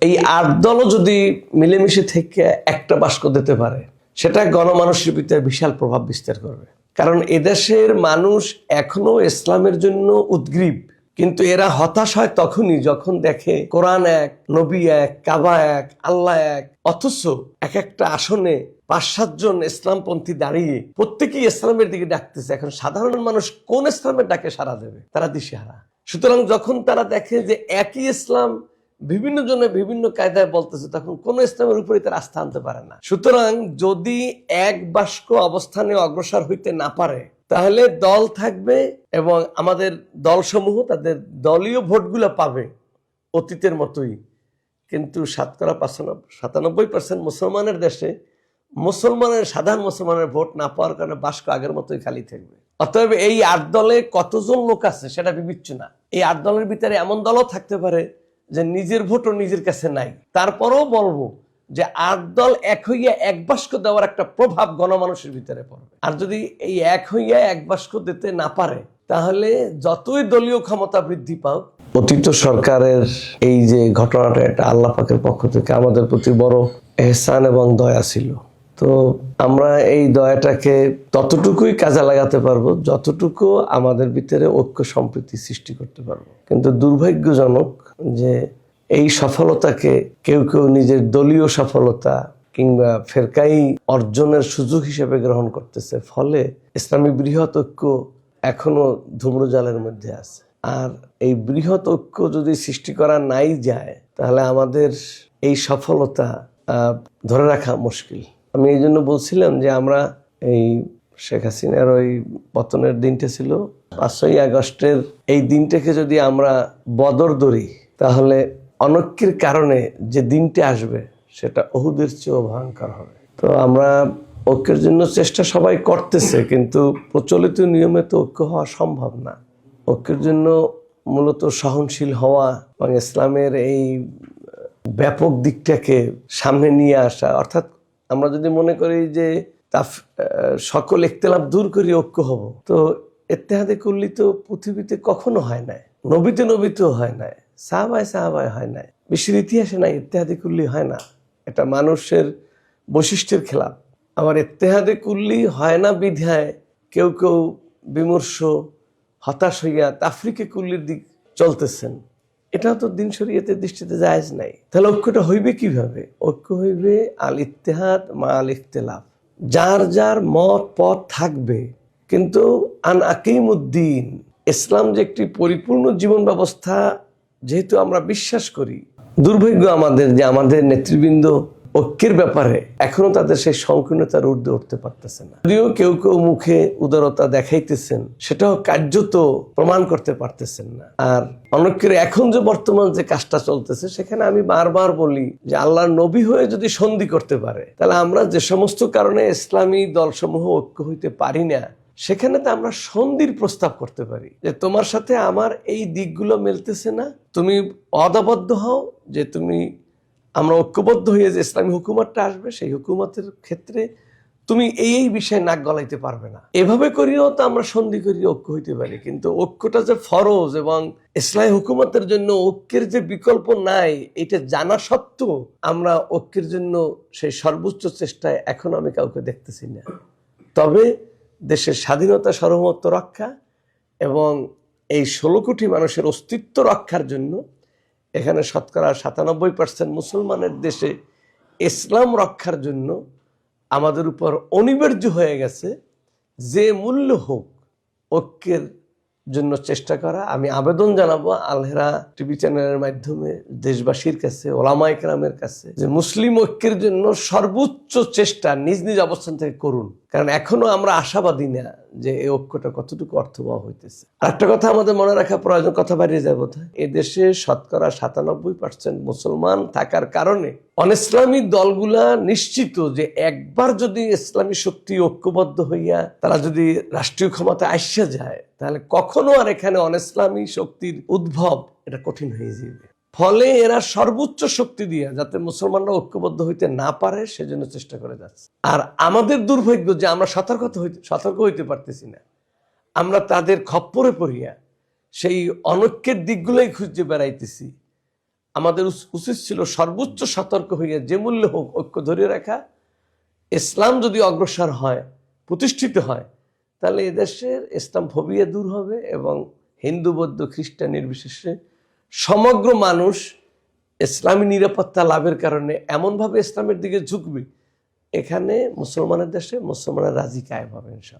এই আট দলও যদি মিলেমিশে থেকে একটা বাস্ক দিতে পারে, সেটা গণমানুষের ভিতরে বিশাল প্রভাব বিস্তার করবে। কারণ এদেশের মানুষ এখনও ইসলামের জন্য উদ্গ্রীব। কিন্তু এরা হতাশ হয় তখনই যখন দেখে কোরআন এক, নবী এক, কাবা এক, আল্লাহ এক, অথচ এক একটা আসনে পাঁচ সাতজন ইসলামপন্থী দাঁড়িয়ে প্রত্যেকেই ইসলামের দিকে ডাকতেছে। এখন সাধারণ মানুষ কোন ইসলামের ডাকে সারা দেবে? তারা দিশেহারা। সুতরাং যখন তারা দেখে যে একই ইসলাম বিভিন্ন জনে বিভিন্ন কায়দায় বলতেছে, তখন কোন ইসলামের উপরে তার আস্থা আনতে পারে না। সুতরাং যদি এক বাস্ক অবস্থানে অগ্রসর হইতে না পারে, তাহলে দল থাকবে এবং আমাদের দলসমূহ তাদের দলীয় ভোটগুলো পাবে অতীতের মতোই। কিন্তু শতকরা সাতানব্বই পার্সেন্ট মুসলমানের দেশে মুসলমানের, সাধারণ মুসলমানের ভোট না পাওয়ার কারণে বাস্ক আগের মতোই খালি থাকবে। অতএব এই আট দলে কতজন লোক আছে সেটা বিবেচ্য না। এই আট দলের ভিতরে এমন দলও থাকতে পারে যে নিজের ভোটও নিজের কাছে নাই। তারপরেও বলব যে আট দল এক হইয়া এক বাস্ক দেওয়ার একটা প্রভাব গণমানুষের ভিতরে পড়বে। আর যদি এই এক হইয়া এক বাস্ক দিতে না পারে, তাহলে যতই দলীয় ক্ষমতা বৃদ্ধি পাক, অতীত সরকারের এই যে ঘটনাটা এটা আল্লাহ পাকের পক্ষ থেকে আমাদের প্রতি বড় এহসান এবং দয়া ছিল। তো আমরা এই দয়াটাকে ততটুকুই কাজে লাগাতে পারব, যতটুকু আমাদের ভিতরে ঐক্য সম্প্রীতি সৃষ্টি করতে পারব। কিন্তু দুর্ভাগ্যজনক যে এই সফলতাকে কেউ কেউ নিজের দলীয় সফলতা কিংবা ফেরকাই অর্জনের সুযোগ হিসেবে গ্রহণ করতেছে, ফলে ইসলামী বৃহৎ ঐক্য এখনও ধূম্রজালের মধ্যে আছে। আর এই বৃহৎ ঐক্য যদি সৃষ্টি করা নাই যায়, তাহলে আমাদের এই সফলতা ধরে রাখা মুশকিল। আমি এই জন্য বলছিলাম যে আমরা এই শেখ হাসিনার ওই পতনের দিনটা ছিল পাঁচই আগস্টের এই দিনটাকে যদি আমরা বদর ধরি, তাহলে অনৈক্যের কারণে যে দিনটা আসবে, সেটা অহুদের চেয়েও ভয়ঙ্কর হবে। তো আমরা ঐক্যের জন্য চেষ্টা সবাই করতেছে, কিন্তু প্রচলিত নিয়মে তো ঐক্য হওয়া সম্ভব না। ঐক্যের জন্য মূলত সহনশীল হওয়া এবং ইসলামের এই ব্যাপক দিকটাকে সামনে নিয়ে আসা, অর্থাৎ আমরা যদি মনে করি যে তা সকল ইখতলাফ দূর করি, ঐক্য হব। তো এত্তেহাদে করলি তো পৃথিবীতে কখনো হয় নাই। নবীতে নবীতেও হয় নাই। সাহাবায় সাহাবায় হয় নাই। বিশ্বের ইতিহাসে নাই, ইত্তেহাদি কুল্লি হয় না। এটা মানুষের বৈশিষ্ট্যের খেলাপ। আবার ইত্তেহাদে কুল্লি হয় না বিধায় কেউ কেউ বিমর্ষ, হতাশ হইয়া তাফরিকে কুল্লির দিক চলতেছেন। এটাও তো দিন শরীয়তের দৃষ্টিতে জায়েজ নাই। তাহলে ঐক্যটা হইবে কীভাবে? ঐক্য হইবে আল ইত্তেহাদ মা আল ইখতলাফ। যার যার মত, পথ থাকবে, কিন্তু আন আকিমুদ্দিন, ইসলাম যে একটি পরিপূর্ণ জীবন ব্যবস্থা যেহেতু আমরা বিশ্বাস করি, দুর্ভাগ্য আমাদের যে আমাদের নেতৃবৃন্দ ঐক্যের ব্যাপারে এখনও তাদের সেই সংকীর্ণতার ঊর্ধ্বে উঠতে পারতেছে না। যদিও কেউ কেউ মুখে উদারতা দেখাইতেছেন, সেটাও কার্যত প্রমাণ করতে পারতেছেন না। আর অনেকের এখন যে বর্তমান যে কাজটা চলতেছে, সেখানে আমি বারবার বলি যে আল্লাহর নবী হয়ে যদি সন্ধি করতে পারে, তাহলে আমরা যে সমস্ত কারণে ইসলামী দলসমূহ ঐক্য হইতে পারি না, সেখানে তো আমরা সন্ধির প্রস্তাব করতে পারি যে তোমার সাথে আমার এই দিকগুলো মেলতেছে না, তুমি অদাবদ্ধ হও, যে তুমি আমরা ঐক্যবদ্ধ হয়ে যে ইসলামী হুকুমতটা আসবে, সেই হুকুমতের ক্ষেত্রে তুমি এই এই বিষয়ে নাক গলাইতে পারবে না। এভাবে করিও তো আমরা সন্ধি করি ঐক্য হইতে পারি, কিন্তু ঐক্যটা যে ফরজ এবং ইসলামী হুকুমতের জন্য ঐক্যের যে বিকল্প নাই, এটা জানা সত্ত্বেও আমরা ঐক্যের জন্য সেই সর্বোচ্চ চেষ্টায় এখন আমি কাউকে দেখতেছি না। তবে দেশের স্বাধীনতা সার্বভৌমত্ব রক্ষা এবং এই ষোলো কোটি মানুষের অস্তিত্ব রক্ষার জন্য এখানে শতকরা সাতানব্বই পার্সেন্ট মুসলমানের দেশে ইসলাম রক্ষার জন্য আমাদের উপর অনিবার্য হয়ে গেছে যে মূল্য হোক, ঐক্যের জন্য চেষ্টা করা। আমি আবেদন জানাব আলহেরা টিভি চ্যানেলের মাধ্যমে দেশবাসীর কাছে ওলামা একরামের কাছে, যে মুসলিম ঐক্যের জন্য সর্বোচ্চ চেষ্টা নিজ নিজ অবস্থান থেকে করুন। কারণ এখনও আমরা আশাবাদী না যে এই ঐক্যটা কতটুকু অর্থবহ হইতেছে। আরেকটা কথা আমাদের মনে রাখা প্রয়োজন, কথা বাড়িয়ে যাব এ দেশে শতকরা সাতানব্বই পার্সেন্ট মুসলমান থাকার কারণে অনিসলামী দলগুলা নিশ্চিত যে একবার যদি ইসলামী শক্তি ঐক্যবদ্ধ হইয়া তারা যদি রাষ্ট্রীয় ক্ষমতা আসা যায়, তাহলে কখনো আর এখানে অনিসলামী শক্তির উদ্ভব এটা কঠিন হয়ে যাবে ফলে এরা সর্বোচ্চ শক্তি দিয়ে যাতে মুসলমানরা ঐক্যবদ্ধ হইতে না পারে, সেজন্য চেষ্টা করে যাচ্ছে। আর আমাদের দুর্ভাগ্য যে আমরা সতর্ক হইতে সতর্ক হইতে পারতেছি না। আমরা তাদের খপ্পরে পড়িয়া সেই অনৈক্যের দিকগুলোই খুঁজে বেড়াইতেছি। আমাদের উচিত ছিল সর্বোচ্চ সতর্ক হইয়া যে মূল্য হোক ঐক্য ধরে রাখা। ইসলাম যদি অগ্রসর হয়, প্রতিষ্ঠিত হয়, তাহলে এদেশের ইসলাম ফোবিয়া দূর হবে এবং হিন্দু, বৌদ্ধ, খ্রিস্টান নির্বিশেষে সমগ্র মানুষ ইসলামী নিরাপত্তা লাভের কারণে এমনভাবে ইসলামের দিকে ঝুঁকবে, এখানে মুসলমানের দেশে মুসলমানের রাজি কায়েম হবে, ইনশাআল্লাহ।